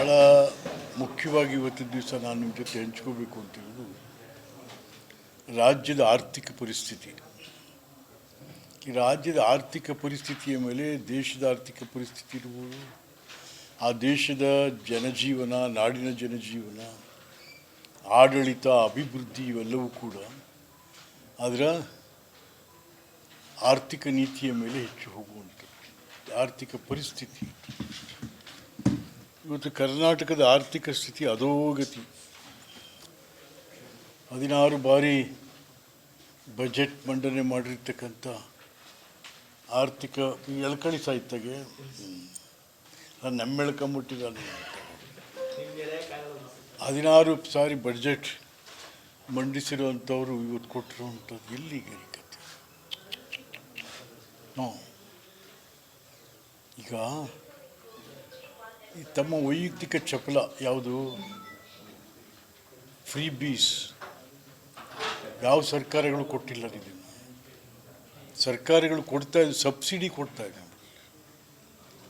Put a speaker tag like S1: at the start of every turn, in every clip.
S1: ಭಾಳ ಮುಖ್ಯವಾಗಿ ಇವತ್ತಿನ ದಿವಸ ನಾನು ನಿಮ್ಮ ಜೊತೆ ಹಂಚ್ಕೋಬೇಕು ಅಂತಿರೋದು ರಾಜ್ಯದ ಆರ್ಥಿಕ ಪರಿಸ್ಥಿತಿ. ಈ ರಾಜ್ಯದ ಆರ್ಥಿಕ ಪರಿಸ್ಥಿತಿಯ ಮೇಲೆ ದೇಶದ ಆರ್ಥಿಕ ಪರಿಸ್ಥಿತಿ ಇರ್ಬೋದು. ಆ ದೇಶದ ಜನಜೀವನ, ನಾಡಿನ ಜನಜೀವನ, ಆಡಳಿತ, ಅಭಿವೃದ್ಧಿ ಇವೆಲ್ಲವೂ ಕೂಡ ಅದರ ಆರ್ಥಿಕ ನೀತಿಯ ಮೇಲೆ ಹೆಚ್ಚು ಹೋಗುವಂಥದ್ದು. ಆರ್ಥಿಕ ಪರಿಸ್ಥಿತಿ. ಇವತ್ತು ಕರ್ನಾಟಕದ ಆರ್ಥಿಕ ಸ್ಥಿತಿ ಅಧೋಗತಿ. ಹದಿನಾರು ಬಾರಿ ಬಜೆಟ್ ಮಂಡನೆ ಮಾಡಿರ್ತಕ್ಕಂಥ ಆರ್ಥಿಕ ಎಲ್ಕಳಿ ಸಾಹಿತ್ಯಗೆ ನಾನು ನೆಮ್ಮೆಳ್ಕೊಂಬಿಟ್ಟಿದ್ದಾನೆ ಹದಿನಾರು ಸಾರಿ ಬಜೆಟ್ ಮಂಡಿಸಿರುವಂಥವ್ರು ಇವತ್ತು ಕೊಟ್ಟಿರುವಂಥದ್ದು ಎಲ್ಲಿಗೆ ನೋ ಈಗ ಈ ತಮ್ಮ ವೈಯಕ್ತಿಕ ಚಪಲ ಯಾವುದು? ಫ್ರೀ ಬೀಸ್ ಯಾವ ಸರ್ಕಾರಗಳು ಕೊಟ್ಟಿಲ್ಲ ಇದನ್ನು ಸರ್ಕಾರಗಳು ಕೊಡ್ತಾ ಇದೆ ಸಬ್ಸಿಡಿ ಕೊಡ್ತಾ ಇದೆ.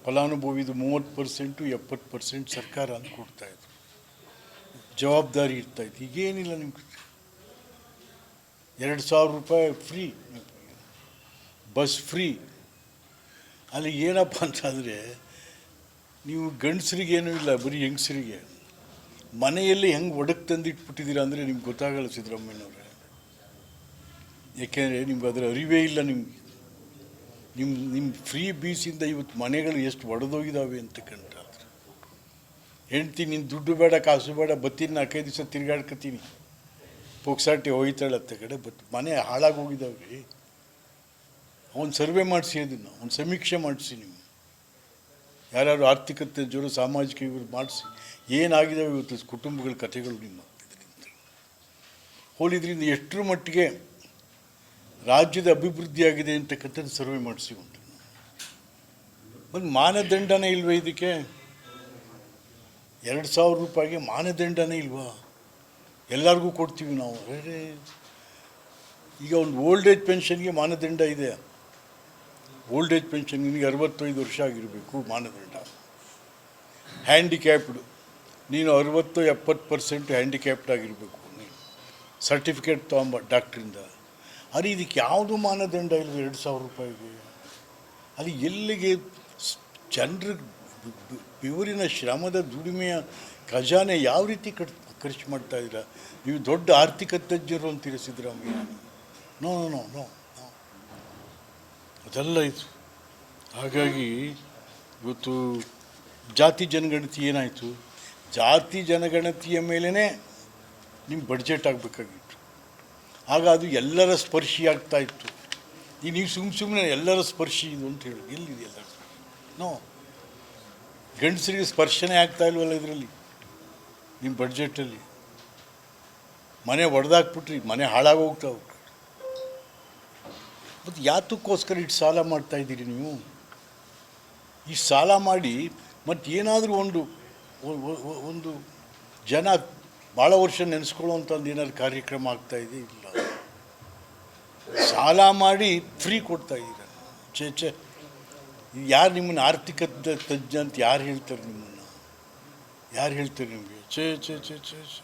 S1: ಫಲಾನುಭವಿದು ಮೂವತ್ತು ಪರ್ಸೆಂಟು, ಎಪ್ಪತ್ತು ಪರ್ಸೆಂಟ್ ಸರ್ಕಾರ ಅಂತ ಕೊಡ್ತಾ ಇದೆ. ಜವಾಬ್ದಾರಿ ಇರ್ತಾ ಇತ್ತು ಈಗೇನಿಲ್ಲ ನಿಮ್ಗೆ? ಎರಡು ಸಾವಿರ ರೂಪಾಯಿ ಫ್ರೀ ಬಸ್ ಫ್ರೀ ಅಲ್ಲಿ ಏನಪ್ಪ ಅಂತಂದರೆ ನೀವು ಗಂಡಸರಿಗೇನೂ ಇಲ್ಲ, ಬರೀ ಹೆಂಗಸರಿಗೆ. ಮನೆಯಲ್ಲಿ ಹೆಂಗೆ ಒಡಕ್ ತಂದಿಟ್ಬಿಟ್ಟಿದ್ದೀರಾ ಅಂದರೆ ನಿಮ್ಗೆ ಗೊತ್ತಾಗಲ್ಲ ಸಿದ್ದರಾಮಯ್ಯನವ್ರೆ. ಯಾಕೆಂದರೆ ನಿಮ್ಗೆ ಅದರ ಅರಿವೇ ಇಲ್ಲ ನಿಮ್ಗೆ. ನಿಮ್ಮ ನಿಮ್ಮ ಫ್ರೀ ಬೀಸಿಂದ ಇವತ್ತು ಮನೆಗಳು ಎಷ್ಟು ಒಡೆದೋಗಿದ್ದಾವೆ ಅಂತಕ್ಕಂಥ ಹೆಂಡ್ತಿ ನಿನ್ನ ದುಡ್ಡು ಬೇಡ, ಕಾಸು ಬೇಡ ಬತ್ತೀನಿ ನಾಲ್ಕೈದು ದಿವಸ ತಿರ್ಗಾಡ್ಕತೀನಿ ಪೋಕ್ಸಾಟಿ ಹೋಯ್ತಾಳೆ ಅತ್ತ ಕಡೆ, ಬಟ್ ಮನೆ ಹಾಳಾಗಿ ಹೋಗಿದ್ದಾವೆ ಅವ್ನು ಸರ್ವೆ ಮಾಡಿಸಿ ಅದನ್ನು, ಅವ್ನು ಸಮೀಕ್ಷೆ ಮಾಡಿಸಿ ನೀವು ಯಾರ್ಯಾರು ಆರ್ಥಿಕತೆ ಜೋರು ಸಾಮಾಜಿಕ ಇವರು ಮಾಡಿಸಿ ಏನಾಗಿದ್ದಾವೆ ಇವತ್ತು ಕುಟುಂಬಗಳ ಕಥೆಗಳು ನಿಮ್ಮ ಇದರಿಂದ? ಹೋಲಿದ್ರಿಂದ ಎಷ್ಟರ ಮಟ್ಟಿಗೆ ರಾಜ್ಯದ ಅಭಿವೃದ್ಧಿಯಾಗಿದೆ ಅಂತಕ್ಕಂಥದ್ದು ಸರ್ವೆ ಮಾಡಿಸಿ ಉಂಟು. ಒಂದು ಮಾನದಂಡನೇ ಇಲ್ವೇ ಇದಕ್ಕೆ? ಎರಡು ಸಾವಿರ ರೂಪಾಯಿಗೆ ಮಾನದಂಡನೇ ಇಲ್ವಾ? ಎಲ್ಲರಿಗೂ ಕೊಡ್ತೀವಿ ನಾವು. ಈಗ ಒಂದು ಓಲ್ಡ್ ಏಜ್ ಪೆನ್ಷನ್ಗೆ ಮಾನದಂಡ ಇದೆ. ಓಲ್ಡ್ ಏಜ್ ಪೆನ್ಷನ್ ನಿನಗೆ ಅರವತ್ತೈದು ವರ್ಷ ಆಗಿರಬೇಕು ಮಾನದಂಡ. ಹ್ಯಾಂಡಿಕ್ಯಾಪ್ಡ್ ನೀನು ಅರವತ್ತು, ಎಪ್ಪತ್ತು ಪರ್ಸೆಂಟ್ ಹ್ಯಾಂಡಿಕ್ಯಾಪ್ಡ್ ಆಗಿರಬೇಕು. ನೀನು ಸರ್ಟಿಫಿಕೇಟ್ ತೊಗೊಂಬ ಡಾಕ್ಟ್ರಿಂದ ಅರೆ ಇದಕ್ಕೆ ಯಾವುದು ಮಾನದಂಡ ಇಲ್ಲ ಎರಡು ಸಾವಿರ ರೂಪಾಯಿಗೆ? ಅದು ಎಲ್ಲಿಗೆ ಜನರ ಬೆವರಿನ ಶ್ರಮದ ದುಡಿಮೆಯ ಖಜಾನೆ ಯಾವ ರೀತಿ ಕಟ್ ಖರ್ಚು ಮಾಡ್ತಾ ಇದ್ದೀರಾ? ನೀವು ದೊಡ್ಡ ಆರ್ಥಿಕ ತಜ್ಞರು ಅಂತ no no no no no. ಅದೆಲ್ಲ ಇತ್ತು. ಹಾಗಾಗಿ ಇವತ್ತು ಜಾತಿ ಜನಗಣತಿ ಏನಾಯಿತು? ಜಾತಿ ಜನಗಣತಿಯ ಮೇಲೇ ನಿಮ್ಮ ಬಡ್ಜೆಟ್ ಆಗಬೇಕಾಗಿತ್ತು. ಆಗ ಅದು ಎಲ್ಲರ ಸ್ಪರ್ಶಿ ಆಗ್ತಾ ಇತ್ತು. ಈಗ ನೀವು ಸುಮ್ಮ ಸುಮ್ಮನೆ ಎಲ್ಲರ ಸ್ಪರ್ಶಿ ಇದು ಅಂತ ಹೇಳಿ, ಎಲ್ಲಿದೆ ಎಲ್ಲ? ನೋ. ಗಂಡಸರಿಗೆ ಸ್ಪರ್ಶನೇ ಆಗ್ತಾ ಇಲ್ವಲ್ಲ ಇದರಲ್ಲಿ? ನಿಮ್ಮ ಬಡ್ಜೆಟಲ್ಲಿ ಮನೆ ಒಡೆದಾಕ್ಬಿಟ್ರಿ, ಮನೆ ಹಾಳಾಗಿ ಹೋಗ್ತಾವೆ ಮತ್ತು ಯಾತಕ್ಕೋಸ್ಕರ ಇಟ್ಟು ಸಾಲ ಮಾಡ್ತಾ ಇದ್ದೀರಿ ನೀವು? ಈ ಸಾಲ ಮಾಡಿ ಮತ್ತು ಏನಾದರೂ ಒಂದು ಒಂದು ಜನ ಭಾಳ ವರ್ಷ ನೆನೆಸ್ಕೊಳ್ಳೋವಂಥದ್ದು ಏನಾದ್ರು ಕಾರ್ಯಕ್ರಮ ಆಗ್ತಾ ಇದೆ ಇಲ್ಲ? ಸಾಲ ಮಾಡಿ ಫ್ರೀ ಕೊಡ್ತಾ ಇದ್ದೀರ? ಚೇ ಚೇ ಯಾರು ನಿಮ್ಮನ್ನು ಆರ್ಥಿಕ ತಜ್ಞ ಅಂತ ಯಾರು ಹೇಳ್ತಾರೆ ನಿಮ್ಮನ್ನು? ಯಾರು ಹೇಳ್ತಾರೆ ನಿಮಗೆ? ಚೇ ಚೇ ಚೇ ಚೇ ಚೇ